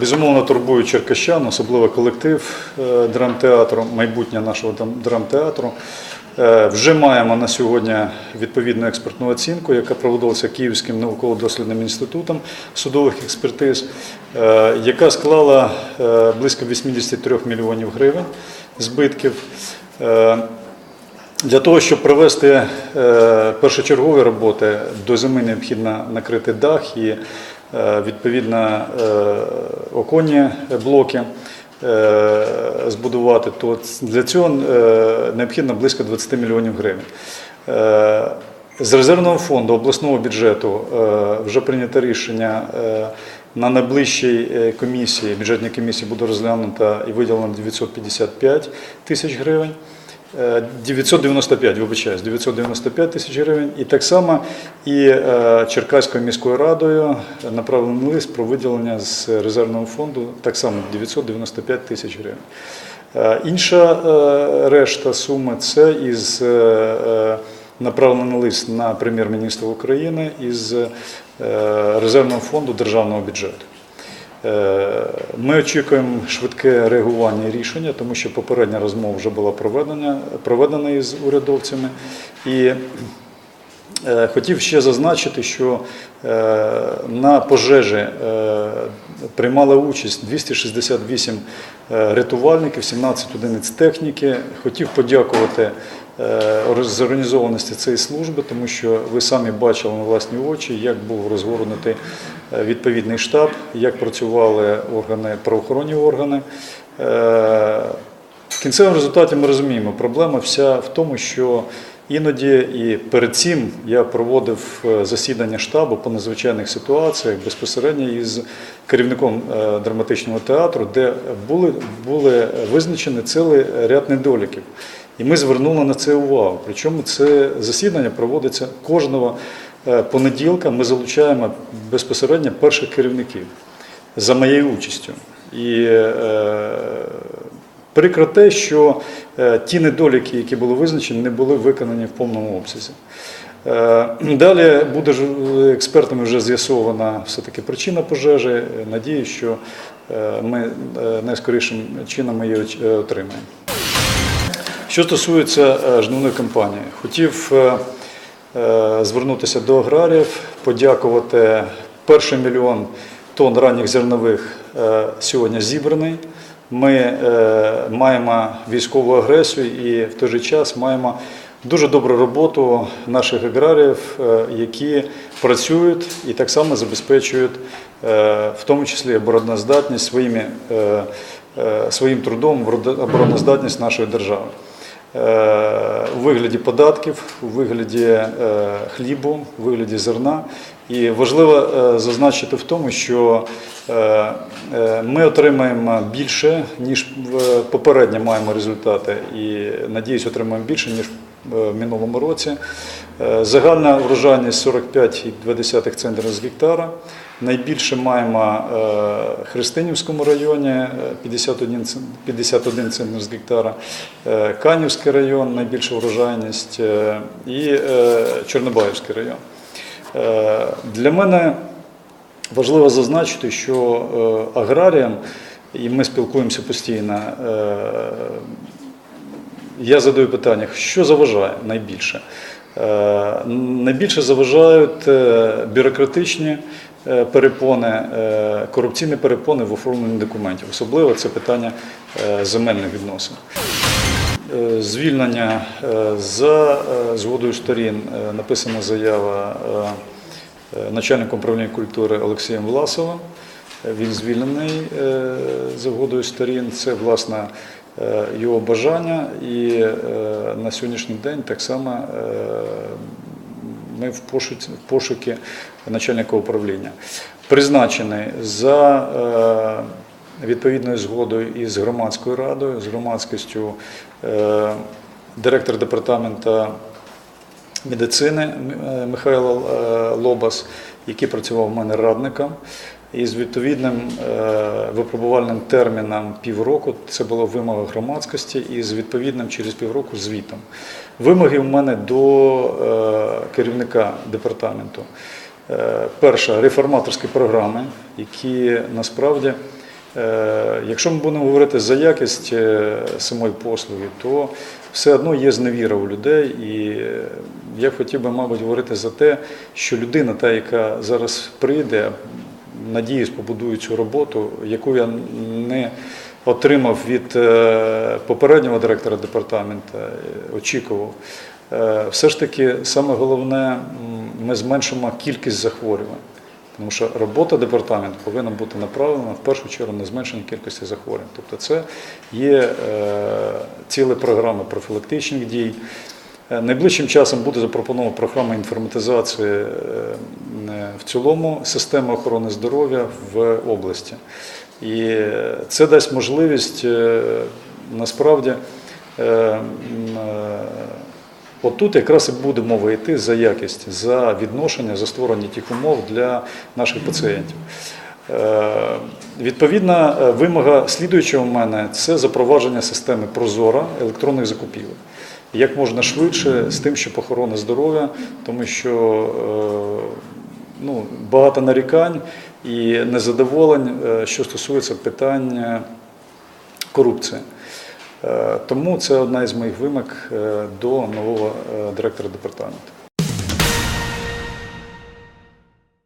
Безумовно, турбують черкащан, особливо колектив е, драмтеатру, майбутнє нашого драмтеатру. Е, Вже маємо на сьогодні відповідну експертну оцінку, яка проводилася Київським науково-дослідним інститутом судових експертиз, е, яка склала близько 83 мільйонів гривень збитків. Для того, щоб провести першочергові роботи, до зими необхідно накрити дах і відповідно е, оконні блоки е, збудувати, то для цього е, необхідно близько 20 мільйонів гривень. Е, З резервного фонду обласного бюджету е, вже прийнято рішення е, на найближчій е, комісії, бюджетній комісії буде розглянуто і виділено 955 тисяч гривень. Е, 995, вибачаюсь, 995 тисяч гривень. І так само і е, Черкаською міською радою направлений лист про виділення з резервного фонду так само 995 тисяч гривень. Е, Інша е, решта суми це із е, е, направлений лист на прем'єр-міністра України із е, резервного фонду державного бюджету. Е, Ми очікуємо швидке реагування і рішення, тому що попередня розмова вже була проведена, проведена із урядовцями. І е, хотів ще зазначити, що е, на пожежі приймала участь 268 е, рятувальників, 17 одиниць техніки. Хотів подякувати з організованості цієї служби, тому що ви самі бачили на власні очі, як був розгорнутий відповідний штаб, як працювали органи, правоохоронні органи. Е, В кінцевому результаті ми розуміємо, проблема вся в тому, що іноді і перед цим я проводив е, засідання штабу по надзвичайних ситуаціях безпосередньо із керівником е, драматичного театру, де були, були визначені цілий ряд недоліків. І ми звернули на це увагу. Причому це засідання проводиться кожного е, понеділка. Ми залучаємо безпосередньо перших керівників за моєю участю. І е, прикро те, що е, ті недоліки, які були визначені, не були виконані в повному обсязі. Е, Далі буде експертами вже з'ясована все-таки причина пожежі. Надію, що е, ми е, найскорішим чином її е, отримаємо. Що стосується е, жнивної кампанії, хотів е, е, звернутися до аграріїв, подякувати. Перший мільйон тонн ранніх зернових е, сьогодні зібраний. Ми е, маємо військову агресію і в той же час маємо дуже добру роботу наших аграріїв, е, які працюють і так само забезпечують, е, в тому числі обороноздатність своїми, е, е, своїм трудом обороноздатність нашої держави. Е, у вигляді податків, у вигляді е, хлібу, у вигляді зерна. І важливо е, зазначити в тому, що ми отримаємо більше, ніж попередньо маємо результати, і надіюсь, отримаємо більше, ніж в минулому році. Е, Загальна врожайність 45,2 центнера з гектара. Найбільше маємо е, в Христинівському районі е, 51, цен- 51 центнер з гектара, е, Канівський район, найбільша врожайність е, і е, Чорнобаївський район. Е, Для мене важливо зазначити, що е, аграріям, і ми спілкуємося постійно, е, я задаю питання, що заважає найбільше? Е, Найбільше заважають е, бюрократичні е, перепони, корупційні перепони в оформленні документів. Особливо це питання земельних відносин. Звільнення за згодою сторін написана заява е, управління культури Олексієм Власовим. Він звільнений за згодою сторін. Це власне його бажання, і е, на сьогоднішній день так само е, ми в в пошуки начальника управління. Призначений за е, відповідною згодою із громадською радою, з громадськістю е, директор департаменту медицини е, Михайло е, Лобас, який працював у мене радником. І з відповідним е, випробувальним терміном півроку це була вимога громадськості, і з відповідним через півроку звітом. Вимоги в мене до е, керівника департаменту. Е, Перша реформаторські програми, які насправді Якщо ми будемо говорити за якість самої послуги, то все одно є зневіра у людей, і я хотів би, мабуть, говорити за те, що людина, та, яка зараз прийде, надіюсь, побудує цю роботу, яку я не отримав від е, попереднього директора департаменту, е, очікував. Е, Все ж таки, саме головне, ми зменшимо кількість захворювань. Тому що робота департаменту повинна бути направлена в першу чергу на зменшення кількості захворювань. Тобто це є е, ціла програма профілактичних дій. Е, Найближчим часом буде запропонована програма інформатизації е, е, в цілому системи охорони здоров'я в області. І це дасть можливість насправді. е, м, е, От тут якраз і буде мова йти за якість, за відношення, за створення тих умов для наших пацієнтів. Відповідна вимога слідуючого в мене це запровадження системи Прозора електронних закупівель. Як можна швидше з тим, щоб охорона здоров'я, тому що е, ну, багато нарікань і незадоволень, е, що стосується питання корупції. Е, Тому це одна із моїх вимог до нового директора департаменту.